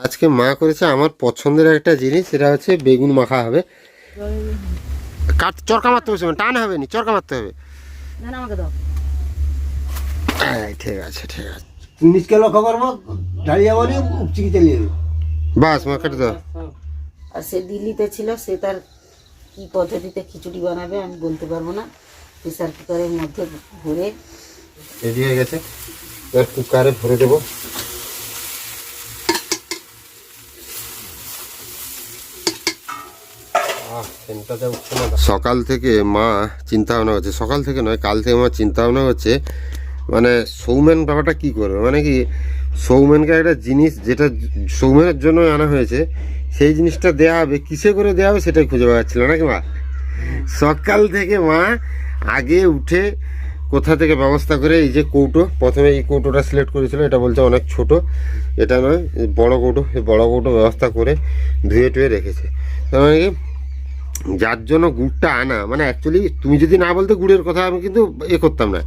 আজকে মা করেছে আমার পছন্দের একটা জিনিস সেটা হচ্ছে বেগুন মাখা হবে। কাট চরকা মারতে হবে সুমন, টান হবে নি চরকা মারতে হবে। ঠিক আছে ঠিক আছে। নিজকে লক্ষ্য করব দাঁড়িয়ে যাব নি উপচিকে চালিয়ে যাবে বাস মা কেটে দাও। আর সে দিল্লিতে ছিল সে তার কি পদ্ধতিতে খিচুড়ি বানাবে আমি বলতে পারব না। প্রেসার কুকারের মধ্যে ভরে হয়ে গেছে। এবার কুকারে ভরে দেবো আহ, সেন্টটাতে উঠছে না। সকাল থেকে মা চিন্তা ভাবনা করছে। সকাল থেকে নয়, কাল থেকে মা চিন্তা ভাবনা করছে মানে সৌমেন ব্যাপারটা কি করবে? মানে কি সৌমেনকে একটা জিনিস যেটা সৌমেনের জন্য আনা হয়েছে, সেই জিনিসটা দেয়া হবে, কিসে করে দেওয়া হবে সেটাই খুঁজে পাওয়া যাচ্ছিল নাকি মা? সকাল থেকে মা আগে উঠে কোথা থেকে ব্যবস্থা করে, এই যে কৌটো, প্রথমে এই কৌটোটা সিলেক্ট করেছিল, এটা বলছে অনেক ছোট, এটা নয় বড় কৌটো, এই বড় কৌটো ব্যবস্থা করে ধুয়ে টুয়ে রেখেছে। তার মানে কি যার জন্য গুড়টা আনা। মানে অ্যাকচুয়ালি তুমি যদি না বলতে গুড়ের কথা আমি কিন্তু এ করতাম না।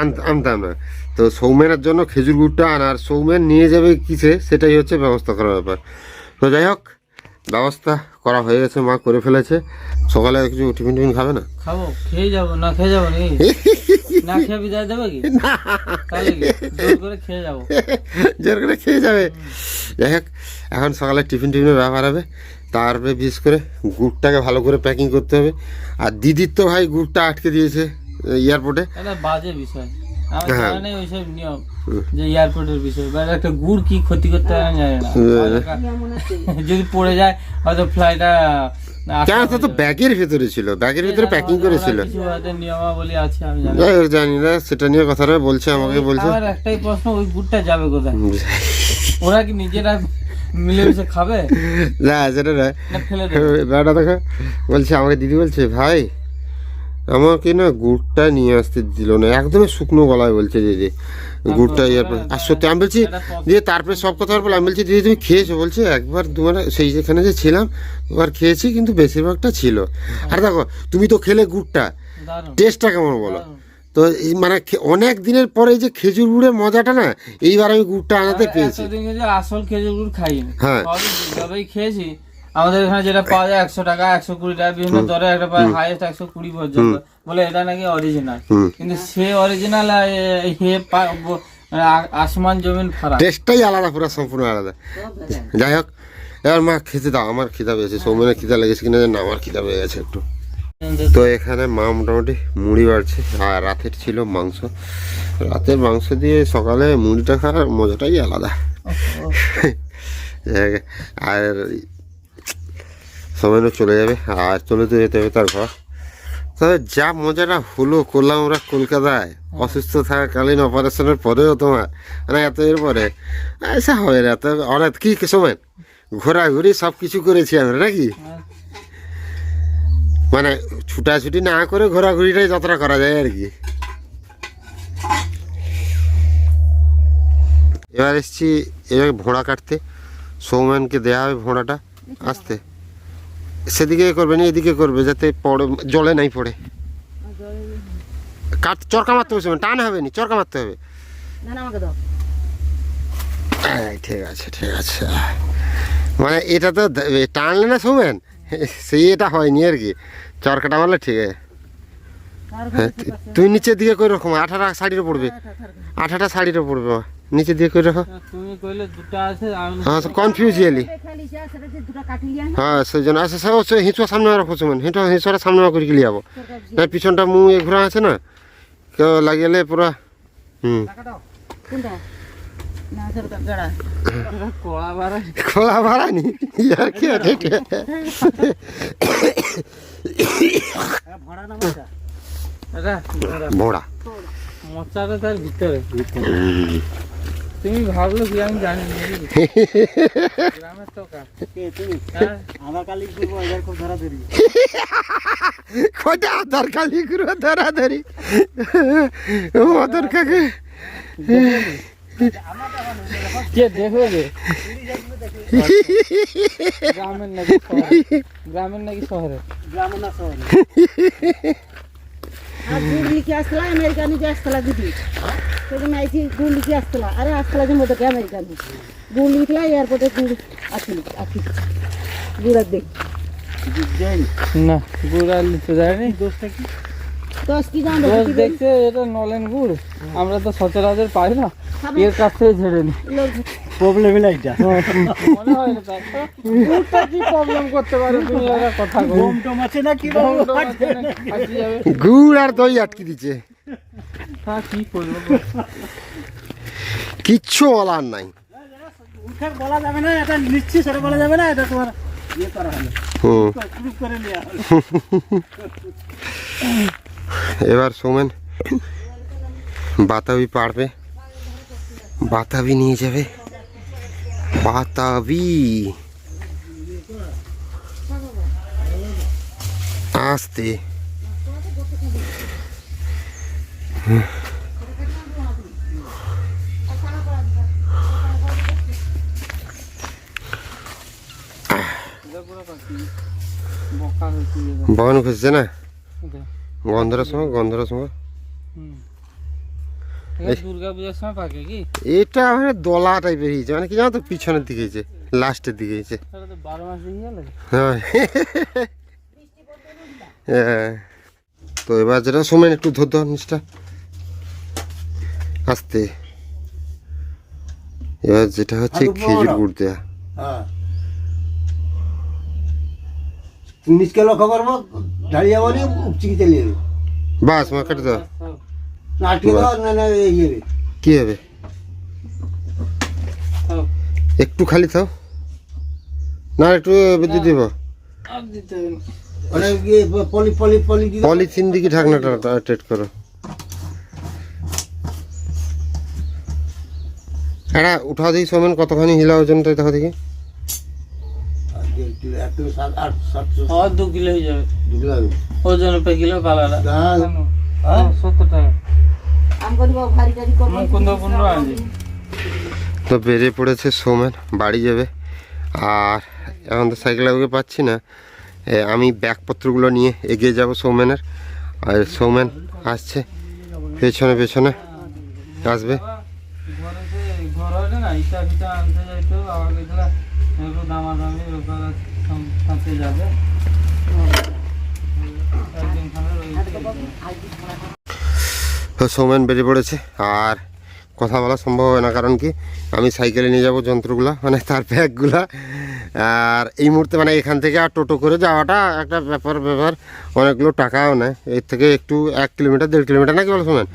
আন- আনতাম না। তো সৌমেনের জন্য খেজুর গুড়টা আনার সৌমেন নিয়ে যাবে কিসে সেটাই হচ্ছে ব্যবস্থা করার ব্যাপার। তো যাই হোক ব্যবস্থা করা হয়ে গেছে মা করে ফেলেছে। সকালে কিছু টিফিন টিফিন খাবে না? খাব। খেয়ে যাব না খেয়ে যাব নি খেয়ে বিদায় দেবে কি? জোর করে খেয়ে যাব। জোর করে খেয়ে যাবে। যাই হোক এখন সকালে টিফিন টিফিনের ব্যাপার হবে। তারপরে বিশেষ করে গুড়টাকে ভালো করে প্যাকিং করতে হবে। আর দিদির তো ভাই গুড়টা আটকে দিয়েছে এয়ারপোর্টে বাজে বিষয়। হ্যাঁ। জানা নেই ওইসব নিয়ম যে এয়ারপোর্টের বিষয় বা একটা গুড় কি ক্ষতি করতে আমি জানি না। যদি পড়ে যায় হয়তো কেন তা ব্যাগের ভেতরে ছিল ব্যাগের ভেতরে প্যাকিং করেছিল জানি না। সেটা নিয়ে কথাটা বলছে আমাকে বলছে। একটাই প্রশ্ন ওই গুড়টা যাবে কোথায়? ওরা কি নিজেরা মিলেমিশে খাবে? না সেটা না না ফেলে দেবে। বেড়াটা দেখো বলছে আমাকে দিদি বলছে ভাই আমাকে না গুড়টা নিয়ে আসতে দিল না একদমই শুকনো গলায় বলছে দিদি গুড়টা ইয়ার পর আর সত্যি আমি বলছি দিয়ে তারপরে সব কথা বলে আমি বলছি দিদি তুমি খেয়েছো? বলছে একবার তোমার সেই যেখানে যে ছিলাম একবার খেয়েছি কিন্তু বেশিরভাগটা ছিল। আর দেখো তুমি তো খেলে গুড়টা টেস্টটা কেমন বলো? তো এই মানে অনেক দিনের পরে এই যে খেজুর গুড়ের মজাটা না এইবার আমি গুড়টা আনাতে পেয়েছি। আসল খেজুর গুড় খাইনি। হ্যাঁ। সবই খেয়েছি আমাদের এখানে যেটা পাওয়া যায় একশো টাকা একশো কুড়ি টাকা বিভিন্ন দরে একটা পায় হাইয়েস্ট একশো কুড়ি পর্যন্ত। বলে এটা নাকি অরিজিনাল কিন্তু সে অরিজিনাল হে মানে আসমান জমিন ফারাক। টেস্টটাই আলাদা পুরো সম্পূর্ণ আলাদা। যাই হোক এবার মা খেতে দাও আমার খিদা পেয়েছে সৌমেনের খিদা লেগেছে কিনা জানি না আমার খিদা পেয়ে গেছে একটু। তো এখানে মা মোটামুটি মুড়ি বাড়ছে আর রাতের ছিল মাংস। রাতের মাংস দিয়ে সকালে মুড়িটা খাওয়ার মজাটাই আলাদা। আর সময়ও চলে যাবে আর চলে তো যেতে হবে তার ঘর। তবে যা মজাটা হলো করলাম আমরা কলকাতায় অসুস্থ থাকাকালীন অপারেশনের পরেও তোমার মানে এত এর পরে। আচ্ছা হবে না এত অনেক কি কি সময়? ঘোরাঘুরি সব কিছু করেছি আমরা নাকি? মানে ছুটাছুটি না করে ঘোরাঘুরিটাই যাত্রা করা যায় আর কি। এবার এসছি এবার ভোঁড়া কাটতে। সৌম্যানকে দেওয়া হবে ভোঁড়াটা আসতে। সেদিকে করবে না এদিকে করবে যাতে পড়ে জলে নাই পড়ে। কাট চরকা মারতে হবে সৌমেন, টান হবে নি চরকা মারতে হবে। ঠিক আছে ঠিক আছে। মানে এটা তো টানলে না সৌমেন? সেই এটা হয়নি আর কি। চরকাটা মারলে ঠিক আছে। হ্যাঁ তুই নিচের দিকে করে রাখো আঠাটা শাড়িরও পড়বে। আঠাটা শাড়িরও পড়বে মা। নিচের দিকে করে রাখো। হ্যাঁ কনফিউজ গেলি খালি সেটা যে দুটো কাটি লিয়া হ্যাঁ সেই জন্য আচ্ছা সে সে হিঁচুয়া সামনে রাখো সুমন হিঁচুয়া হিঁচুয়াটা সামনে করে গেলে যাব না পিছনটা মুখ এ ঘোরা আছে না কেউ লাগিয়ে পুরা হুম। না খোলা ভাড়ানি ইয়ার কি ভোড়া মশাটা তার ভিতরে তুমি ভাবলো কি আমি জানি না? গ্রামের হ্যাঁ আধার কালি করব এবার খুব ধরা ধরি খোঁজা আধার কালি করে ধরাধরি আধার কাকে কে দেখবে রে গ্রামের নাকি শহরে। গ্রামের নাকি শহরে? গ্রাম না শহরে আর গুড় লিখে আসতলা আমেরিকানি যে আসতলা দিদি সেদিন আইছি গুড় লিখে আসতলা আরে আসতলা যে গুড় লিখলা এয়ারপোর্টে গুড় আসিল আসি গুড় আর দেখ না গুড় আর নিতে যায়নি। দোষটা কি? দশ কি জান দেখছে এটা নলেন গুড়। আমরা তো সচরাচর পাই না এর কাছ থেকে ঝেড়ে নি। প্রবলেম হলো এটা। মনে হয় না গুড়টা কি প্রবলেম করতে পারে তুমি একটা কথা টম আছে না কি। গুড় আর দই আটকে দিচ্ছে। তা কি করব? কিচ্ছু বলার নাই। উঠার বলা যাবে না এটা নিশ্চিত সেটা বলা যাবে না এটা তোমার ইয়ে করা হলো। হুম। করে এবার সোমেন বাতাবি পারবে? বাতাবি নিয়ে যাবে? বাতাবি। আসতে। হয়েছে। খুঁজছে না? গন্ধরার সময় গন্ধরার সময়। দুর্গা পূজার সময় পাকে কি? এটা মানে দলা টাইপের হয়েছে মানে কি জানো তো পিছনের দিকে হয়েছে লাস্টের দিকে হয়েছে। তো দিয়ে হ্যাঁ। হ্যাঁ। তো এবার যেটা সময় একটু ধর ধর নিচটা। আস্তে। এবার যেটা হচ্ছে খেজুর গুড় দেওয়া হ্যাঁ। নিচকে লক্ষ্য করব দাঁড়িয়ে বলি উপচিকি চলে যাবে বাস মা কেটে দাও। না আটকে দাও না না ইয়ে কি হবে? একটু খালি থাও। না একটু দিয়ে দিব। পলিথিন দিকে ঢাকনাটা টেট করো। এটা উঠা দিই সোমেন কতখানি হিলা ওজনটা দেখো দেখি। দু কিলো হয়ে যাবে। ওজন পে কিলো সত্তর টাকা। তো বেরিয়ে পড়েছে সৌমেন বাড়ি যাবে। আর এখন তো সাইকেল আগে পাচ্ছি না। আমি ব্যাগপত্রগুলো নিয়ে এগিয়ে যাব সৌমেনের। আর সৌমেন আসছে। পেছনে পেছনে আসবে। ঘরে না ইটা ফিটা আনতে যাইতো। আবার দামাদামি ওখানে যাবে। সৌমেন বেরিয়ে পড়েছে, আর কথা বলা সম্ভব হবে না, কারণ কি আমি সাইকেলে নিয়ে যাব যন্ত্রগুলা মানে তার ব্যাগগুলা। আর এই মুহূর্তে মানে এখান থেকে আর টোটো করে যাওয়াটা একটা ব্যাপার ব্যাপার। অনেকগুলো টাকাও নেয়। এর থেকে একটু এক কিলোমিটার, দেড় কিলোমিটার, নাকি বলো সৌমেন?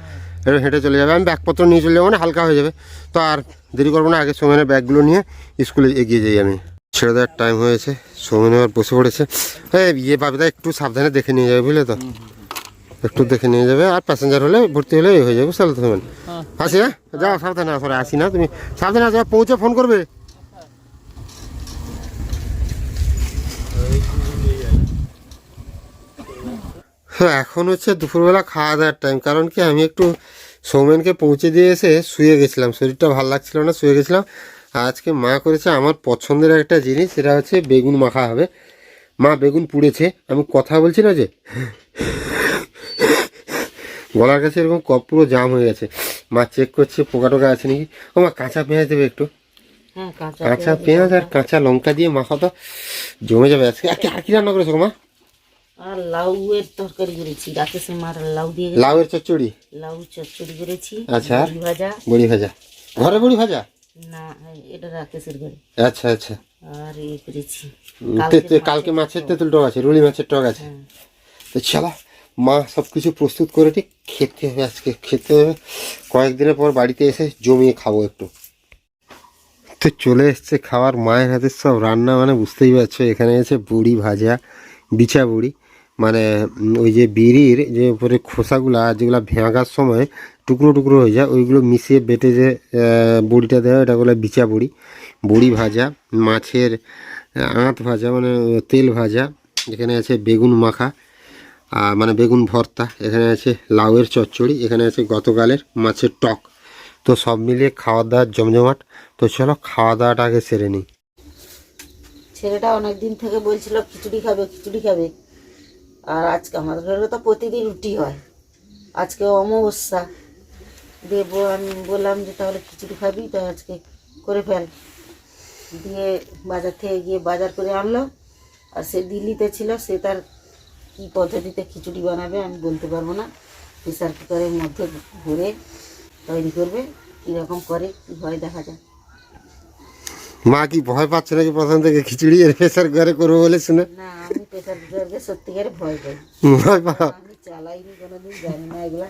একটু হেঁটে চলে যাবে। আমি ব্যাগপত্র নিয়ে চলে যাব মানে হালকা হয়ে যাবে। তো আর দেরি করব না, আগে সৌমেনের ব্যাগগুলো নিয়ে স্কুলে এগিয়ে যাই আমি। ছেড়ে দেওয়ার টাইম হয়েছে সৌমেন এবার বসে পড়েছে। হ্যাঁ ইয়ে বাবিদা একটু সাবধানে দেখে নিয়ে যাবে বুঝলে তো? একটু দেখে নিয়ে যাবে আর প্যাসেঞ্জার হলে ভর্তি হলে হয়ে যাবে বুঝতে পারলে তুমি হ্যাঁ। আসি হ্যাঁ? যাও সাবধানে আসলে আসি না তুমি সাবধানে আসো পৌঁছে ফোন করবে। হ্যাঁ এখন হচ্ছে দুপুরবেলা খাওয়া দাওয়ার টাইম কারণ কি আমি একটু সৌমেনকে পৌঁছে দিয়ে এসে শুয়ে গেছিলাম শরীরটা ভালো লাগছিল না শুয়ে গেছিলাম। আজকে মা করেছে আমার পছন্দের একটা জিনিস সেটা হচ্ছে বেগুন মাখা হবে। মা বেগুন পুড়েছে আমি কথা বলছি না যে। গলার কাছে এরকম কপ পুরো জাম হয়ে গেছে। মা চেক করছে পোকা টোকা আছে নাকি? ও মা কাঁচা পেঁয়াজ দেবে একটু। হ্যাঁ কাঁচা পেঁয়াজ আর কাঁচা লঙ্কা দিয়ে মাখা তো। জমে যাবে আজকে। আর কি- আর কি রান্না করেছ মা? আর লাউয়ের তরকারি করেছি। মার লাউ দিয়ে গেছে। লাউয়ের চচ্চড়ি? লাউ চচ্চড়ি করেছি আচ্ছা। বড়ি ভাজা। ঘরে বড়ি ভাজা? না এটা রাকেশের ঘরে আচ্ছা আচ্ছা। আর এ করেছি। উম, তে- তে- কালকে মাছের তেঁতুল টক আছে রুলি মাছের টক আছে। হ্যাঁ। তো চলো মা সব কিছু প্রস্তুত করে ঠিক খেতে হবে আজকে খেতে হবে। কয়েকদিনের পর বাড়িতে এসে জমিয়ে খাব একটু। তো চলে এসছে খাবার মায়ের হাতের সব রান্না মানে বুঝতেই পারছ এখানে আছে বড়ি ভাজা বিচা বড়ি। মানে ওই যে বিড়ির যে উপরে খোসাগুলা, যেগুলো ভেঙার সময় টুকরো টুকরো হয়ে যায়, ওইগুলো মিশিয়ে বেটে যে বড়িটা দেওয়া এটা বলে বিচা বড়ি। বড়ি ভাজা, মাছের আঁত ভাজা মানে তেল ভাজা, এখানে আছে বেগুন মাখা আর মানে বেগুন ভর্তা, এখানে আছে লাউয়ের চচ্চড়ি, এখানে আছে গতকালের মাছের টক। তো সব মিলিয়ে খাওয়া দাওয়ার জমজমাট। তো চলো খাওয়া দাওয়াটা আগে সেরে নিই। ছেলেটা অনেক দিন থেকে বলছিল, খিচুড়ি খাবে খিচুড়ি খাবে। আর আজকে আমাদের ঘরে তো প্রতিদিন রুটি হয়। আজকে অমাবস্যা। দেব আমি বললাম যে তাহলে খিচুড়ি খাবি তো আজকে করে ফেল। দিয়ে বাজার থেকে গিয়ে বাজার করে আনলো। আর সে দিল্লিতে ছিল সে তার কী পদ্ধতিতে খিচুড়ি বানাবে আমি বলতে পারব না। প্রেসার কুকারের মধ্যে ঘুরে তৈরি করবে কীরকম করে কী হয় দেখা যায় মা কি ভয় পাচ্ছে নাকি প্রথম থেকে খিচুড়ি প্রেসার ঘরে করব বলে শুনে? না আমি প্রেসার সত্যিকারে ভয় পাই। ভয় পাও? আমি চালাইনি কোনোদিন জানি না এগুলা।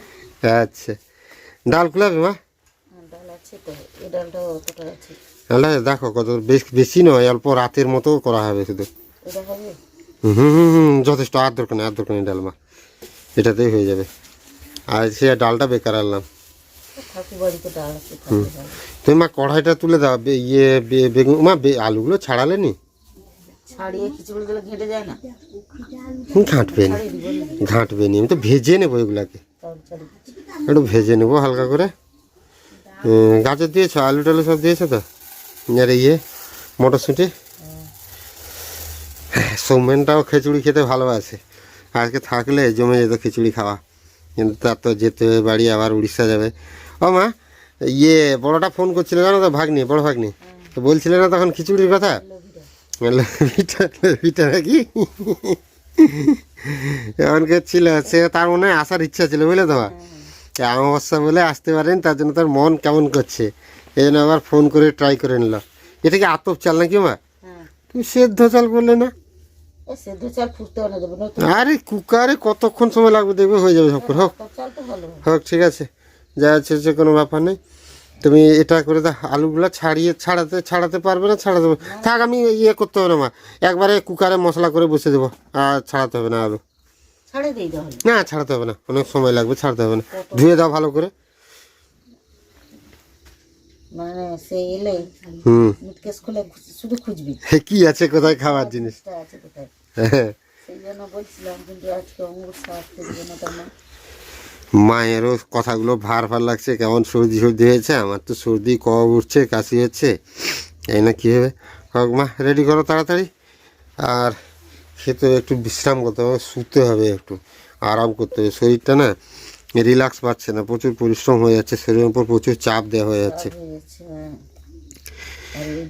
আচ্ছা। ডাল খুলাবে মা? হ্যাঁ, ডাল আছে তো। আছে। দেখো কত বেশ বেশি নয় অল্প রাতের মতো করা হবে শুধু। এটা হবে হুম হুম হুম যথেষ্ট। আর দরকার নেই আর দরকার নেই ডাল মা। এটাতেই হয়ে যাবে। আর সে ডালটা বেকার আনলাম। তুমি মা কড়াইটা তুলে দাও ইয়ে বেগুন মা আলুগুলো ছাড়ালে নি? ঘাঁটবে নি ঘাঁটবে নি। আমি তো ভেজে নেব এগুলাকে। একটু ভেজে নেব হালকা করে। গাজর দিয়েছ? আলু টালু সব দিয়েছ তো? আর ইয়ে মটরশুঁটি? হ্যাঁ, সৌমেনটাও খিচুড়ি খেতে ভালোবাসে। আজকে থাকলে জমে যেত খিচুড়ি খাওয়া। কিন্তু তার তো যেতে হবে বাড়ি আবার উড়িষ্যা যাবে। ও মা ইয়ে বড়টা ফোন করছিল জানো তো ভাগ্নি বড় ভাগ্নি? তো বলছিলে না তখন খিচুড়ির কথা? লোভিটা নাকি এমন ছিল সে তার মনে হয় আসার ইচ্ছা ছিল বুঝলে তো? অমাবস্যা বলে আসতে পারেন তার জন্য তার মন কেমন করছে? এই জন্য আবার ফোন করে ট্রাই করে নিল। এটা কি আতপ চাল নাকি মা? হ্যাঁ। তুমি সেদ্ধ চাল বললে না? আরে কুকারে কতক্ষণ সময় লাগবে দেখবে? হয়ে যাবে সব হোক হয়। হোক ঠিক আছে। যা আছে কোনো ব্যাপার নেই। তুমি এটা করে দাও আলুগুলো ছাড়িয়ে ছাড়াতে ছাড়াতে পারবে না ছাড়াতে পারবে থাক আমি ইয়ে করতে হবে না মা একবারে কুকারে মশলা করে বসে দেবো। আর ছাড়াতে হবে না আলু না ছাড়াতে হবে না। অনেক সময় লাগবে ছাড়তে হবে না। ধুয়ে দাও ভালো করে। মানে কি আছে কোথায় খাওয়ার জিনিস? হ্যাঁ। মায়েরও কথাগুলো ভার ভার লাগছে কেমন সর্দি সর্দি হয়েছে? আমার তো সর্দি কব উঠছে কাশি হচ্ছে। এই না কী হবে? হোক মা রেডি করো তাড়াতাড়ি। আর খেতে একটু বিশ্রাম করতে হবে শুতে হবে একটু আরাম করতে হবে। শরীরটা না রিল্যাক্স পাচ্ছে না প্রচুর পরিশ্রম হয়ে যাচ্ছে শরীরের উপর প্রচুর চাপ দেওয়া হয়ে যাচ্ছে। হয়ে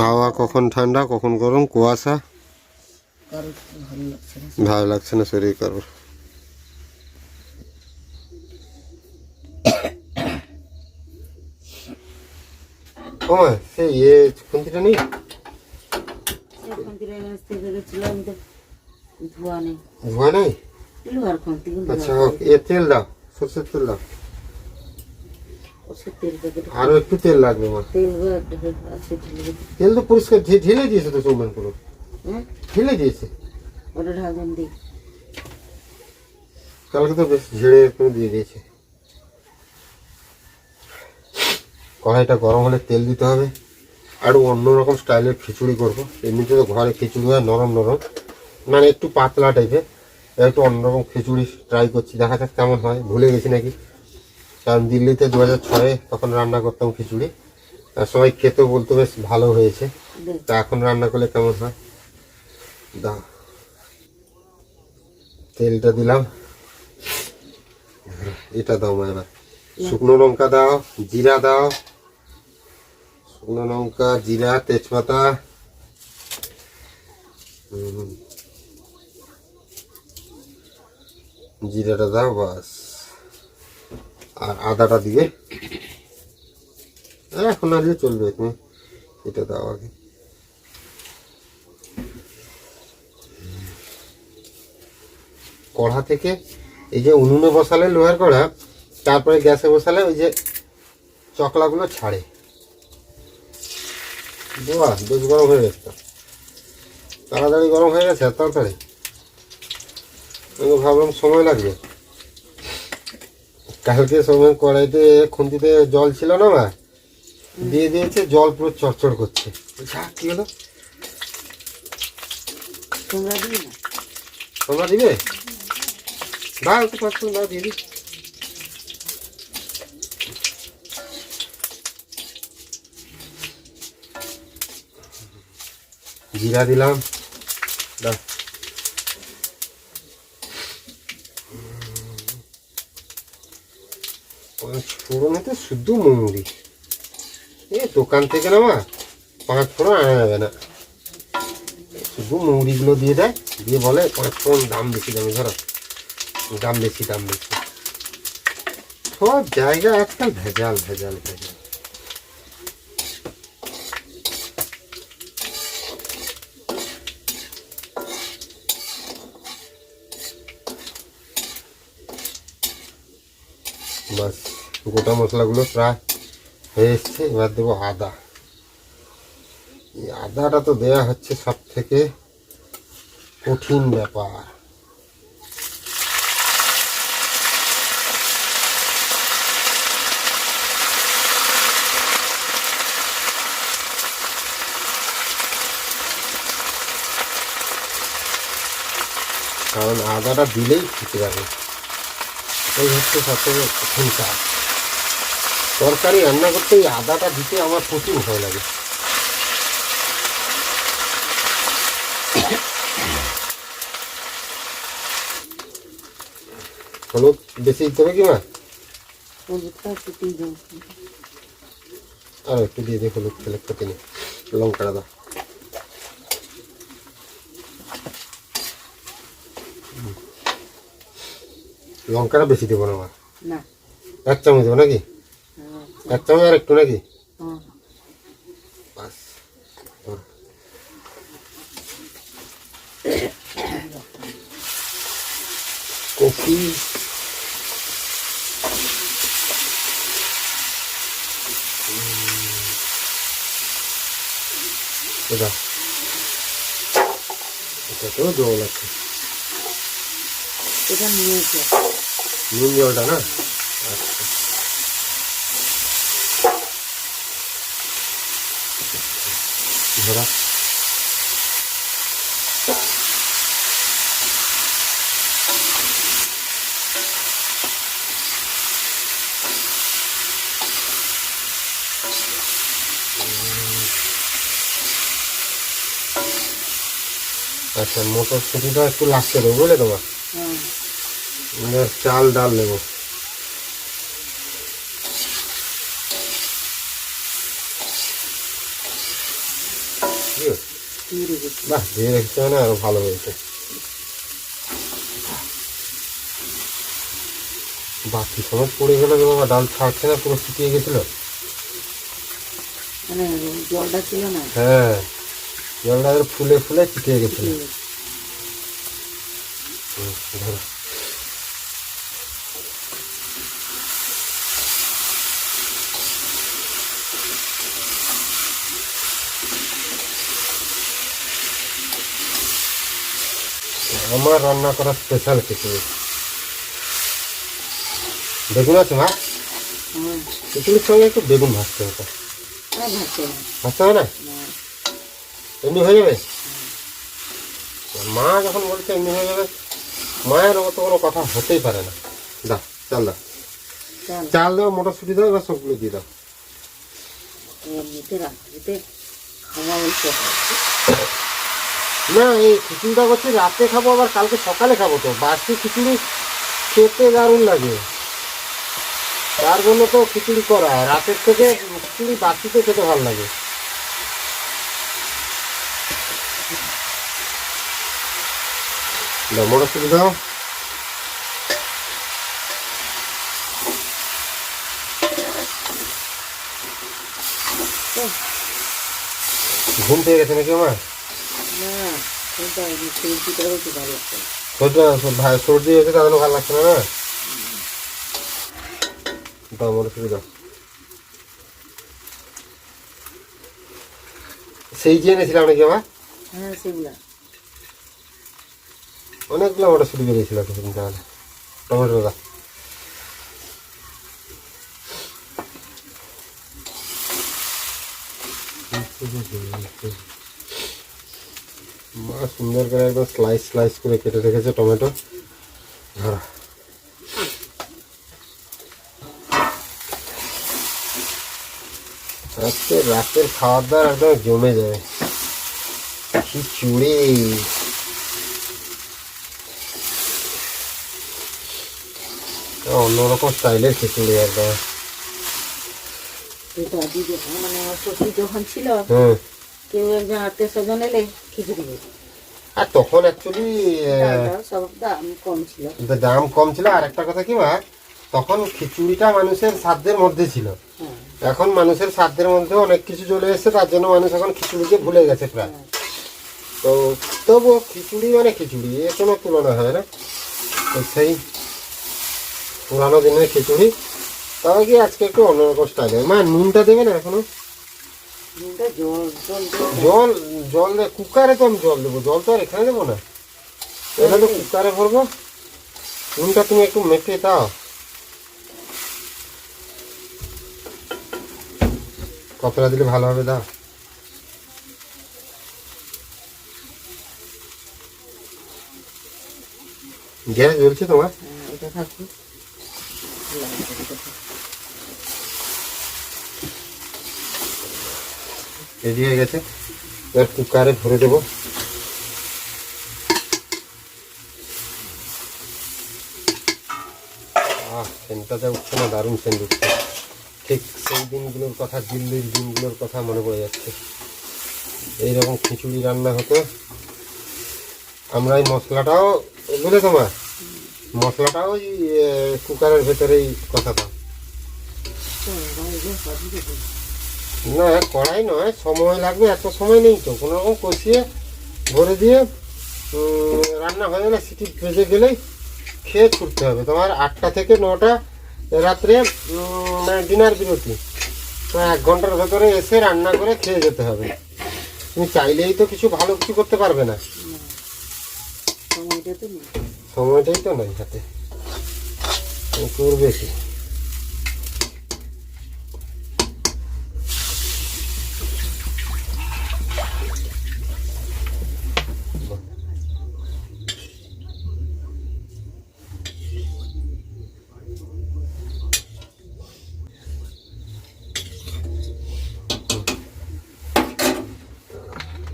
হাওয়া কখন? ঠান্ডা কখন গরম কুয়াশা? ভালো লাগছে না। ভালো লাগছে না শরীর কারোর সে ইয়ে খুন্তিটা নেই? সে খন্তির আসতে বেরোচ্ছিলাম তো ধোয়া নেই। ধোয়া নেই? লোহার খন্তি আচ্ছা এ তেল দাও সর্ষের তেল দাও। আরও একটু তেল লাগবে মা। তেল তো পরিষ্কার ঢেলে দিয়েছে তো চৌমান পুরো। হ্যাঁ? ঢেলে দিয়েছে। ওটা ঢাকন দিই। কালকে তো বেশ ঝেড়ে করে দিয়ে দিয়েছে। কড়াইটা গরম হলে তেল দিতে হবে। আর অন্যরকম স্টাইলের খিচুড়ি করব। এমনিতে তো ঘরে খিচুড়ি হয়, নরম নরম। মানে একটু পাতলা টাইপের একটু অন্যরকম খিচুড়ি ট্রাই করছি, দেখা যাক কেমন হয়। ভুলে গেছি নাকি? কারণ দিল্লিতে দু হাজার ছয়ে তখন রান্না করতাম খিচুড়ি। সবাই খেতেও বলতো, বেশ ভালো হয়েছে। তা এখন রান্না করলে কেমন হয়? দা তেলটা দিলাম। এটা দাও এবার। শুকনো লঙ্কা দাও, জিরা দাও। শুকনো লঙ্কা, জিরা, তেজপাতা। জিরাটা দাও বাস। আর আদাটা দিবে এখন আর দিয়ে চলবে তুমি এটা দাও আগে। কড়া থেকে এই যে উনুনে বসালে লোহার কড়া তারপরে গ্যাসে বসালে ওই যে চকলাগুলো ছাড়ে। বাহ, বেশ গরম হয়ে গেছে তাড়াতাড়ি গরম হয়ে গেছে তাড়াতাড়ি? আমি ভাবলাম সময় লাগবে। কালকে সময় কড়াইতে, খুন্তিতে জল ছিল না বা দিয়ে দিয়েছে, জল পুরো চড়চড় করছে। কি হলো? তোমরা না? তোমরা দিবে? দাও একটু পাঁচ দাও, দিয়ে দিই। জিরা দিলাম। পাঁচ ফোড়ন হতে শুধু মৌরি এ দোকান থেকে না মা, পাঁচ ফোড়ন আনা যাবে না। শুধু মৌরিগুলো দিয়ে দেয়, দিয়ে বলে পাঁচ ফোড়ন দাম বেশি দামি, ধরো। দাম বেশি দাম বেশি। সব জায়গা একটা ভেজাল ভেজাল ভেজাল। গোটা মশলাগুলো প্রায় হয়ে এসছে, এবার দেবো আদা। এই আদাটা তো দেয়া হচ্ছে সব থেকে কঠিন ব্যাপার। কারণ আদাটা দিলেই খেতে পারে এই হচ্ছে সব থেকে কঠিন কাজ। তরকারি রান্না করতে এই আদাটা দিতে আমার প্রচুর ভয় লাগে। হলুদ বেশি দিতে হবে কি মা? হলুদটা একটু দিয়ে দেবো আর একটু দিয়ে দিয়ে হলুদ খেলে ক্ষতি নেই লঙ্কাটা দাও। হুম। লঙ্কাটা বেশি দেবো না মা? না। এক চামচ দেবো নাকি? হ্যাঁ, এক চামচ আর একটু নাকি। কফি। এটা এটা তো জল আছে। এটা নিয়েছে নুন জলটা না? আচ্ছা। ধরা আচ্ছা মটরশুটিটা একটু লাগতে দেবো বুঝলে তোমার? এবার চাল ডাল নেব ঠিক আছে? বাহ দিয়ে রেখেছে মানে আরও ভালো হয়েছে। বাকি সময় পড়ে গেল যে বাবা ডাল ছাড়ছে না পুরো শুকিয়ে গেছিল? মানে জলটা ছিল না? হ্যাঁ জলটা ফুলে ফুলে শুকিয়ে গেছিল। ধরো। আমার রান্না করা স্পেশাল খিচুড়ি বেগুন আছে মা? খিচুড়ির সঙ্গে একটু বেগুন ভাজতে হতো আর হবে। ভাজতে হবে না। এমনি হয়ে যাবে? মা যখন বলছে এমনি হয়ে যাবে মায়ের মতো কোনো কথা হতেই পারে না। দা চাল দাও। চল। দাও মটরশুটি দাও এবার সবগুলো দিয়ে দাও। এমনিতে রাত্রিতে খাওয়া না, এই খিচুড়িটা করছি, রাতে খাব, আবার কালকে সকালে খাব তো। বাসি খিচুড়ি খেতে দারুণ লাগে। তার জন্য তো খিচুড়ি করা। রাতের থেকে খিচুড়ি বাসিতে খেতে ভালো লাগে। মটরশুটি দাও। ঘুম পেয়ে গেছে নাকি আমার না সেটা সবজি করে একটু ভালো লাগছে সর্দি হয়েছে তাহলে ভালো লাগছে না দাও মটরশুটি দাও সেই যে এনেছিলাম নাকি আমার? হ্যাঁ অনেকগুলো মটরশুটি বেরিয়েছিল কিছুদিন তাহলে টমেটো দাও মা সুন্দর করে একদম স্লাইস স্লাইস করে কেটে রেখেছে টমেটো। ধরো। আজকে রাতের খাওয়ার দাওয়ার একদম জমে যাবে খিচুড়ি অন্যরকম স্টাইলের খিচুড়ি একদম। মানে আমার শ্বশুর যখন ছিল হুম। কেউ একজন আত্মীয় স্বজন এলে খিচুড়ি দিত আর তখন অ্যাকচুয়ালি সব দাম কম ছিল। দাম কম ছিল। আর একটা কথা কি মা তখন খিচুড়িটা মানুষের সাধ্যের মধ্যে ছিল। হ্যাঁ। এখন মানুষের সাধ্যের মধ্যে অনেক কিছু চলে এসেছে তার জন্য মানুষ এখন খিচুড়িকে ভুলে গেছে প্রায়। তো তবুও খিচুড়ি মানে খিচুড়ি এর কোনো তুলনা হয় না। তো সেই পুরানো দিনের খিচুড়ি। তবে কি আজকে একটু অন্যরকম স্টাইলে মা নুনটা দেবে না এখনও? জল জল কুকারে তো আমি জল দেবো জল তো আর এখানে দেবো না। তো কুকারে ভরবো। নুনটা তুমি একটু মেখে দাও। কতটা দিলে ভালো হবে দাও। গ্যাস জ্বলছে তোমার? হ্যাঁ, এটা থাকুক রেডি হয়ে গেছে। এবার কুকারে ভরে দেবো। আহ উঠছে না, দারুণ সেন্ট উঠছে। ঠিক সেই দিনগুলোর কথা, দিল্লির দিনগুলোর কথা মনে পড়ে যাচ্ছে। এইরকম খিচুড়ি রান্না হতো। আমরা এই মশলাটাও, বুঝলে তোমার? মশলাটাও ওই কুকারের ভেতরেই কথা দাও না কড়াই নয় সময় লাগবে এত সময় নেই তো। কোনো রকম কষিয়ে ভরে দিয়ে রান্না হয়ে গেলে সিটি ভেজে গেলেই খেয়ে ছুটতে হবে। তোমার আটটা থেকে নটা রাত্রে মানে ডিনার বিরতি। এক ঘণ্টার ভেতরে এসে রান্না করে খেয়ে যেতে হবে। তুমি চাইলেই তো কিছু ভালো কিছু করতে পারবে না। সময়টাই তো নয় হাতে। করবে কি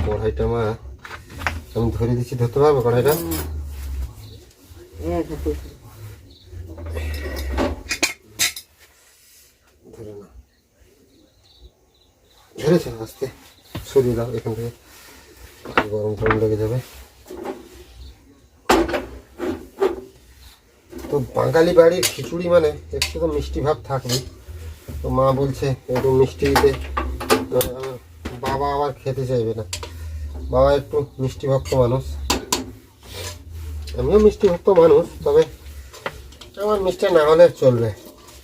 কড়াইটা মা আমি ধরে দিচ্ছি ধরতে পারব কড়াইটা? ধরে ধরেছে? আস্তে। সরিয়ে দাও এখান থেকে। গরম গরম লেগে যাবে। তো বাঙালি বাড়ির খিচুড়ি মানে একটু তো মিষ্টি ভাব থাকবে তো মা বলছে একটু মিষ্টি দিতে বাবা আবার খেতে চাইবে না। বাবা একটু মিষ্টি ভক্ত মানুষ। আমিও মিষ্টি ভক্ত মানুষ তবে আমার মিষ্টি না হলে চলবে।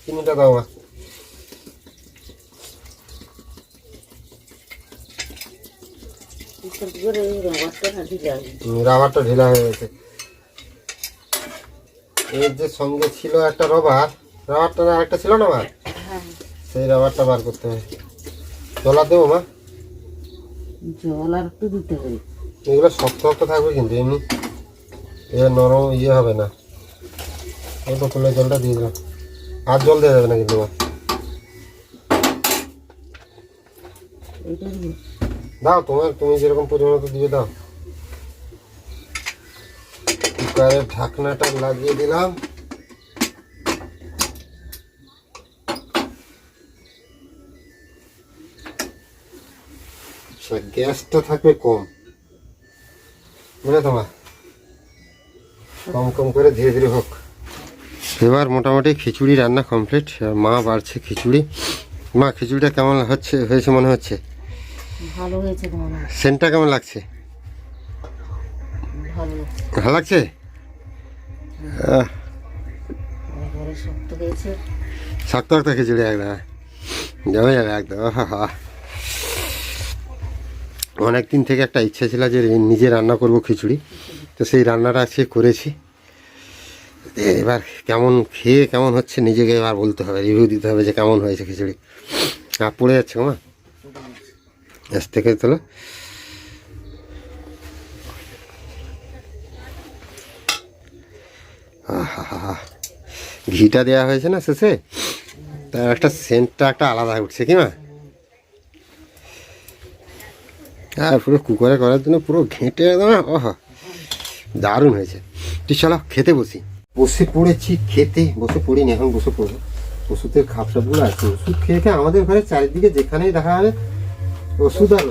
চিনিটা দাও এই রবারটা ঢিলা হয়ে গেছে। এর যে সঙ্গে ছিল একটা রবার রাবারটা না একটা ছিল না হ্যাঁ সেই রাবারটা বার করতে হবে। জলা দেবো মা? জল আর একটু দিতে হবে। এগুলো শক্ত শক্ত থাকবে কিন্তু এমনি। এ নরম ইয়ে হবে না। অল্প তুলে জলটা দিয়ে দিলাম। আর জল দেওয়া যাবে না কিন্তু দাও তোমার তুমি যেরকম পরিমাণ মতো দিয়ে দাও। কুকারের ঢাকনাটা লাগিয়ে দিলাম। আচ্ছা, গ্যাসটা থাকবে কম। বুঝলে তোমার কম কম করে ধীরে ধীরে হোক। এবার মোটামুটি খিচুড়ি রান্না কমপ্লিট মা বাড়ছে খিচুড়ি। মা খিচুড়িটা কেমন হচ্ছে হয়েছে মনে হচ্ছে? ভালো হয়েছে সেন্টটা কেমন লাগছে? ভালো লাগছে। ভালো লাগছে? শক্ত হয়েছে। শক্ত খিচুড়ি একদম যাবে যাবে একদম আহা অনেক দিন থেকে একটা ইচ্ছা ছিল যে নিজে রান্না করব খিচুড়ি। তো সেই রান্নাটা আজকে করেছি। এবার কেমন খেয়ে কেমন হচ্ছে নিজেকে এবার বলতে হবে রিভিউ দিতে হবে যে কেমন হয়েছে খিচুড়ি। আর পড়ে যাচ্ছে মা। আজ থেকে তোলো ঘিটা দেওয়া হয়েছে না শেষে? তার একটা সেন্টটা একটা আলাদা উঠছে কি মা? আর পুরো কুকারে করার জন্য পুরো ঘেঁটে একদম ওহ দারুণ হয়েছে। তুই চলো খেতে বসি। বসে পড়েছি খেতে বসে পড়িনি এখন বসে পড়ব। ওষুধের খাপটাপুর আছে ওষুধ খেয়ে খেয়ে আমাদের ঘরে চারিদিকে যেখানেই দেখা যাবে ওষুধ আর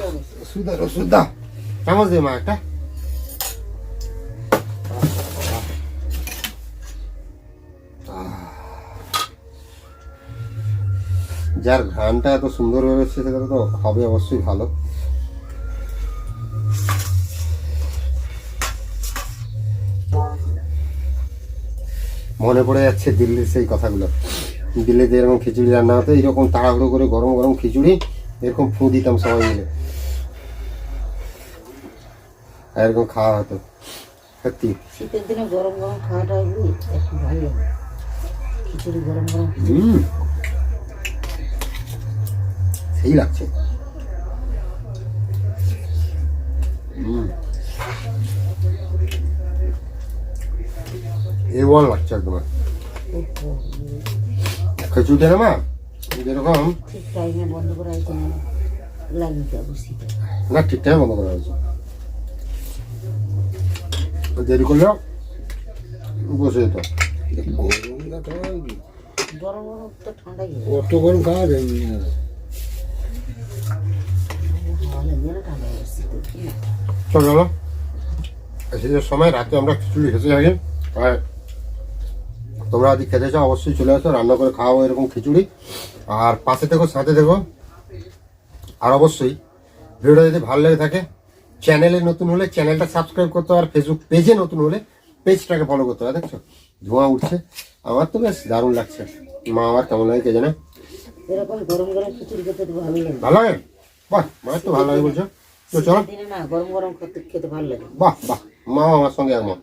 ওষুধ আর ওষুধ দাও। চামচ দে মা একটা। যার ঘ্রাণটা এত সুন্দর হয়েছে সেটা তো হবে অবশ্যই ভালো। মনে পড়ে যাচ্ছে দিল্লির সেই কথাগুলো। দিল্লিতে এরকম খিচুড়ি রান্না হতো এরকম তাড়াহুড়ো করে গরম গরম খিচুড়ি এরকম ফু দিতাম সবাই মিলে। আর এরকম খাওয়া হতো সত্যি। শীতের দিনে গরম গরম খাওয়াটা একটু ভালো। লাগে খিচুড়ি গরম গরম হুম। সেই লাগছে। হুম। এ ওয়ান লাগছে একদম। খিচুড়িটা না মা? যেরকম ঠিক টাইমে বন্ধ করা হয়েছে না লাগিয়ে দেবো শীতে না ঠিক টাইম বন্ধ করা হয়েছে। দেরি করলেও বসে যেত। অত গরম খাওয়া যায় হাওয়া লাগবে না ঠান্ডা হবে শীতে চল। সময় রাতে আমরা খিচুড়ি খেতে যাই আর তোমরা যদি খেতে চাও অবশ্যই চলে আসো রান্না করে খাওয়াবো এরকম খিচুড়ি। আর পাশে থেকো সাথে থেকো। আর অবশ্যই ভিডিওটা যদি ভালো লেগে থাকে চ্যানেলে নতুন হলে চ্যানেলটা সাবস্ক্রাইব করতে হবে আর ফেসবুক পেজে নতুন হলে পেজটাকে ফলো করতে হবে দেখছ? ধোঁয়া উঠছে। আমার তো বেশ দারুণ লাগছে। মা আমার কেমন লাগে কে জানে? এরকম গরম গরম খিচুড়ি খেতে ভালো লাগে। ভালো লাগে? বাহ মায়ের তো ভালো লাগে বলছো। তো চলো। গরম গরম খেতে ভালো লাগে। বাহ বাহ। মা আমার সঙ্গে একমত।